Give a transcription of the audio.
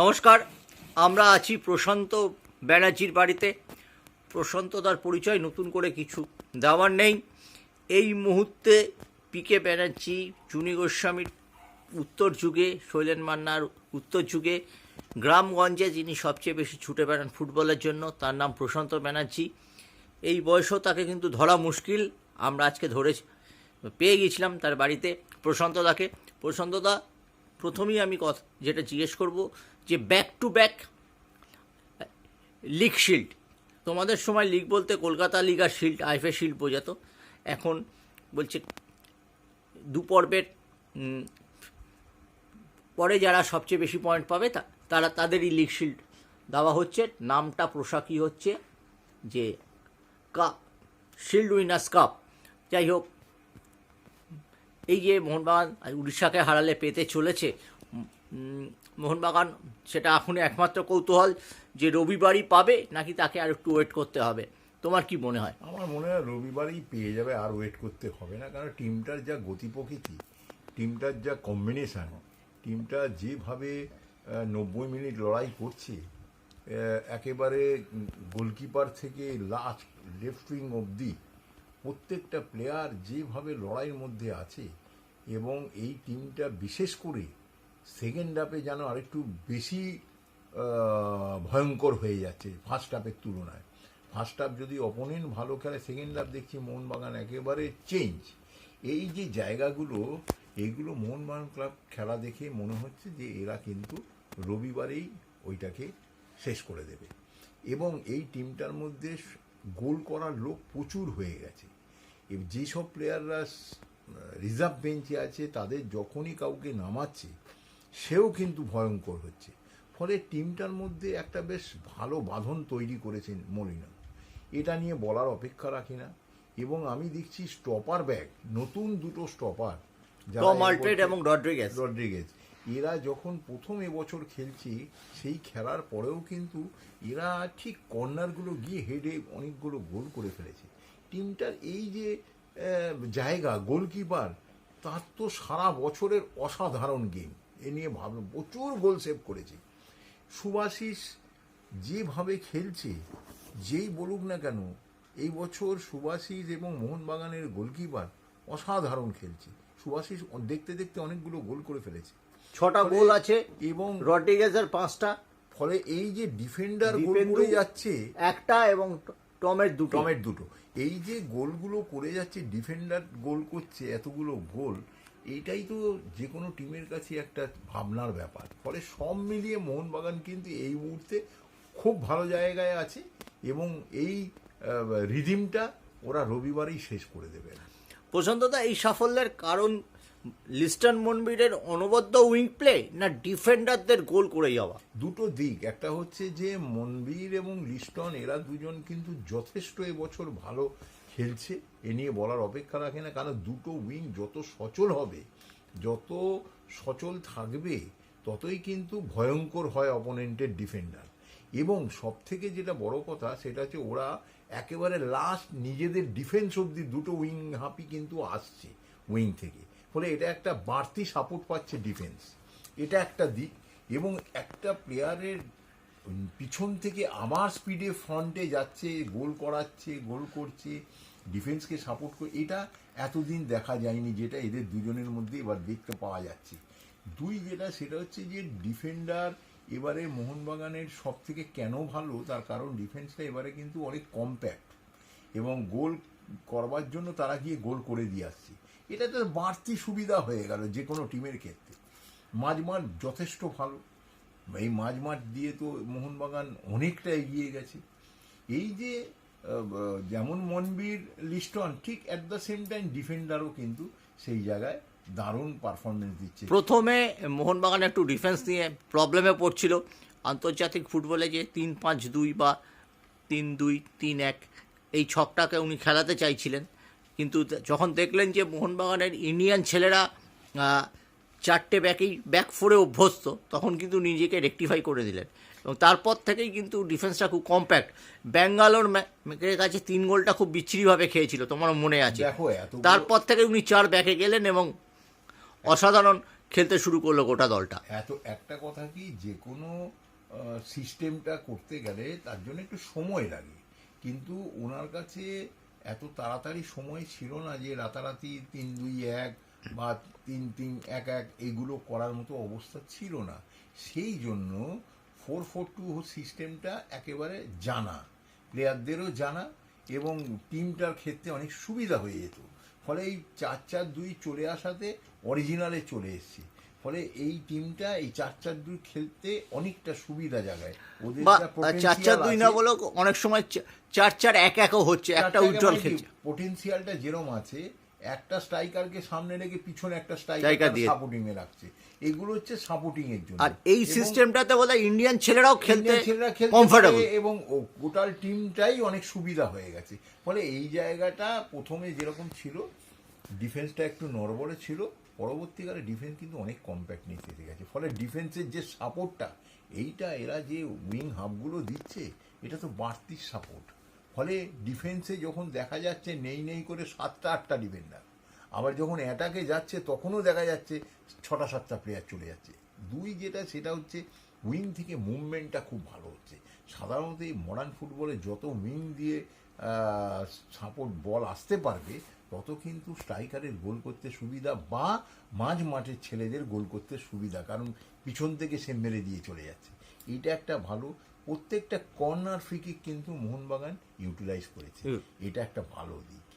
নমস্কার, আমরা আছি প্রশান্ত ব্যানার্জির বাড়িতে। প্রশান্ত তার পরিচয়, নতুন করে কিছু দেওয়ার নেই। এই মুহূর্তে পিকে ব্যানার্জি, চুনি গোস্বামীর উত্তর যুগে, শৈলেন মান্নার উত্তর যুগে, গ্রামগঞ্জে যিনি সবচেয়ে বেশি ছুটে বেড়ান ফুটবলের জন্য, তার নাম প্রশান্ত ব্যানার্জি। এই বয়সেও তাকে কিন্তু ধরা মুশকিল, আমরা আজকে ধরে পেয়ে গেছিলাম তার বাড়িতে প্রশান্তদাকে প্রশান্তদা প্রথমেই আমি কথা, যেটা জিজ্ঞেস করব যে back to back league shield তোমাদের সময় লিগ বলতে কলকাতা লিগ আর শিল্ড আইফে শিল্ড বোঝাতো। এখন বলছে দু পর্বের পরে যারা সবচেয়ে বেশি পয়েন্ট পাবে তারা তাদেরই লিগ শিল্ড দেওয়া হচ্ছে। নামটা পোশাকই হচ্ছে যে কাপ শিল্ড উইনার্স কাপ যাই হোক, এই যে মোহনবাগান উড়িষ্যাকে হারালে পেতে চলেছে মোহনবাগান, সেটা এখন একমাত্র কৌতূহল যে রবিবারই পাবে নাকি তাকে আর একটু ওয়েট করতে হবে। তোমার কি মনে হয়? আমার মনে হয় রবিবারই পেয়ে যাবে আর ওয়েট করতে হবে না, কারণ টিমটার যা গতি প্রকৃতি টিমটার যা কম্বিনেশন টিমটা যেভাবে নব্বই মিনিট লড়াই করছে একেবারে গোলকিপার থেকে লাস্ট লেফট উইং অবধি প্রত্যেকটা প্লেয়ার যেভাবে লড়াইয়ের মধ্যে আছে এবং এই টিমটা বিশেষ করে সেকেন্ড হাফে যেন আরেকটু বেশি ভয়ঙ্কর হয়ে যাচ্ছে ফার্স্ট হাফের তুলনায়। ফার্স্ট হাফ যদি অপোনেন্ট ভালো খেলে সেকেন্ড হাফ দেখছি মোহনবাগান একেবারে চেঞ্জ এই যে জায়গাগুলো, এইগুলো মোহনবাগান ক্লাব খেলা দেখে মনে হচ্ছে যে এরা কিন্তু রবিবারেই ওইটাকে শেষ করে দেবে। এবং এই টিমটার মধ্যে গোল করার লোক প্রচুর হয়ে গেছে। যেসব প্লেয়াররা রিজার্ভ বেঞ্চে আছে, তাদের যখনই কাউকে নামাচ্ছে সেও কিন্তু ভয়ঙ্কর হচ্ছে। ফলে টিমটার মধ্যে একটা বেশ ভালো বাঁধন তৈরি করেছেন মলিনা। এটা নিয়ে বলার অপেক্ষা রাখি না। এবং আমি দেখছি স্টপার ব্যাগ নতুন দুটো স্টপার এবং রড্রিগেজ। রড্রিগেজ। এরা যখন প্রথম এবছর খেলছে সেই খেলার পরেও কিন্তু এরা ঠিক কর্নারগুলো গিয়ে হেডে অনেকগুলো গোল করে ফেলেছে। টিমটার এই যে জায়গা গোলকিপার তার তো সারা বছরের অসাধারণ গেম এ নিয়ে ভাব প্রচুর গোল সেভ করেছে। সুভাশিস যেভাবে খেলছে যেই বলুক না কেন এই বছর সুভাশিস এবং মোহনবাগানের গোলকিপার অসাধারণ খেলছে। সুভাশিস দেখতে দেখতে অনেকগুলো গোল করে ফেলেছে। ছটা গোল আছে এবং রড্রিগেজের পাঁচটা। ফলে এই যে ডিফেন্ডার গোল করে যাচ্ছে একটা এবং টমের দুটো। টমের দুটো। এই যে গোলগুলো করে যাচ্ছে ডিফেন্ডার গোল করছে এতগুলো গোল এইটাই তো যে কোনো টিমের কাছে একটা ভাবনার ব্যাপার। ফলে সব মিলিয়ে মোহনবাগান কিন্তু এই মুহূর্তে খুব ভালো জায়গায় আছে এবং এই রিদিমটা ওরা রবিবারেই শেষ করে দেবে প্রশান্তদা এই সাফল্যের কারণ লিস্টন মনবিরের অনবদ্য উইং প্লে না ডিফেন্ডারদের গোল করে যাওয়া? দুটো দিক। একটা হচ্ছে যে মনবীর এবং লিস্টন এরা দুজন কিন্তু যথেষ্ট এবছর ভালো খেলছে, এ নিয়ে বলার অপেক্ষা রাখে না, কারণ দুটো উইং যত সচল হবে, যত সচল থাকবে, ততই কিন্তু ভয়ঙ্কর হয় অপোনেন্টের ডিফেন্ডার এবং সব থেকে যেটা বড় কথা, সেটা হচ্ছে ওরা একেবারে লাস্ট নিজেদের ডিফেন্স অব্দি দুটো উইং হাফই কিন্তু আসছে উইং থেকে। ফলে এটা একটা বাড়তি সাপোর্ট পাচ্ছে ডিফেন্স এটা একটা দিক এবং একটা প্লেয়ারের পিছন থেকে আমার স্পিডে ফ্রন্টে যাচ্ছে, গোল করাচ্ছে, গোল করছে ডিফেন্সকে সাপোর্ট করে, এটা এতদিন দেখা যায়নি যেটা এদের দুজনের মধ্যে এবার দেখতে পাওয়া যাচ্ছে। দুই যেটা, সেটা হচ্ছে যে ডিফেন্ডার এবারে মোহনবাগানের সব থেকে কেন ভালো, তার কারণ ডিফেন্সটা এবারে কিন্তু অনেক কম্প্যাক্ট এবং গোল করবার জন্য তারা গিয়ে গোল করে দিয়ে আসছে। এটা তো বাড়তি সুবিধা হয়ে গেল যে কোনো টিমের ক্ষেত্রে। মাঝমাঠ যথেষ্ট ভালো। এই মাঝমাঠ দিয়ে তো মোহনবাগান অনেকটা এগিয়ে গেছে। এই যে যেমন মনবীর, লিস্টন, ঠিক অ্যাট দ্য সেম টাইম ডিফেন্ডারও কিন্তু সেই জায়গায় দারুণ পারফরমেন্স দিচ্ছে। প্রথমে মোহনবাগান একটু ডিফেন্স নিয়ে প্রবলেমে পড়ছিল। আন্তর্জাতিক ফুটবলে যে তিন পাঁচ দুই বা তিন দুই, তিন এক, এই ছকটাকে উনি খেলাতে চাইছিলেন। কিন্তু যখন দেখলেন যে মোহনবাগানের ইন্ডিয়ান ছেলেরা চারটে ব্যাকেই ব্যাক ফোরে অভ্যস্ত তখন কিন্তু নিজেকে রেকটিফাই করে দিলেন। এবং তারপর থেকেই কিন্তু ডিফেন্সটা খুব কম্প্যাক্ট ব্যাঙ্গালোর ম্যাকের কাছে তিন গোলটা খুব বিচ্ছিরিভাবে খেয়েছিল তোমার মনে আছে। তারপর থেকে উনি চার ব্যাকে গেলেন এবং অসাধারণ খেলতে শুরু করল গোটা দলটা। এত একটা কথা কি যে কোনো সিস্টেমটা করতে গেলে তার জন্য একটু সময় লাগে। কিন্তু ওনার কাছে এত তাড়াতাড়ি সময় ছিল না যে রাতারাতি তিন দুই এক বা তিন তিন এক এক এগুলো করার মতো অবস্থা ছিল না। সেই জন্য ফোর ফোর টু সিস্টেমটা একেবারে জানা প্লেয়ারদেরও জানা এবং টিমটার ক্ষেত্রে অনেক সুবিধা হয়ে যেত। ফলে এই চার চার দুই চলে আসাতে অরিজিনালে চলে এসছে। ফলে এই টিমটা এই চার চার দুই খেলতে অনেকটা সুবিধা জায়গায় ওদের চার চার দুই না বলেও অনেক সময় চার চার এক একও হচ্ছে একটা উজ্জ্বল খেলছে। পটেনশিয়ালটা যেরম আছে একটা স্ট্রাইকারকে সামনে রেখে পিছনে একটা স্ট্রাইকার দিয়ে। সাপোর্টিং এ রাখছে। এগুলো হচ্ছে সাপোর্টিং এর জন্য। আর এই সিস্টেমটাতে বোধ ইন্ডিয়ান ছেলেরাও খেলতে ছেলেরা খেলতে কমফোর্টেবল এবং টোটাল টিমটাই অনেক সুবিধা হয়ে গেছে। ফলে এই জায়গাটা প্রথমে যেরকম ছিল ডিফেন্সটা একটু নড়বড়ে ছিল। পরবর্তীকালে ডিফেন্স কিন্তু অনেক কম্প্যাক্ট নিতে এসে গেছে। ফলে ডিফেন্সের যে সাপোর্টটা এইটা এরা যে উইং হাবগুলো দিচ্ছে এটা তো বাড়তি সাপোর্ট ফলে ডিফেন্সে যখন দেখা যাচ্ছে নেই নেই করে সাতটা, আটটা ডিফেন্ডার আবার যখন অ্যাটাকে যাচ্ছে, তখনও দেখা যাচ্ছে ছটা, সাতটা প্লেয়ার চলে যাচ্ছে। দুই যেটা, সেটা হচ্ছে উইং থেকে মুভমেন্টটা খুব ভালো হচ্ছে। সাধারণত এই মডার্ন ফুটবলে যত উইং দিয়ে সাপোর্ট বল আসতে পারবে, তত কিন্তু স্ট্রাইকারের গোল করতে সুবিধা বা মাঝ মাঠের ছেলেদের গোল করতে সুবিধা, কারণ পিছন থেকে সে মেরে দিয়ে চলে যাচ্ছে। এটা একটা ভালো প্রত্যেকটা কর্নার ফ্রিকিক কিন্তু মোহনবাগান ইউটিলাইজ করেছে। এটা একটা ভালো দিক।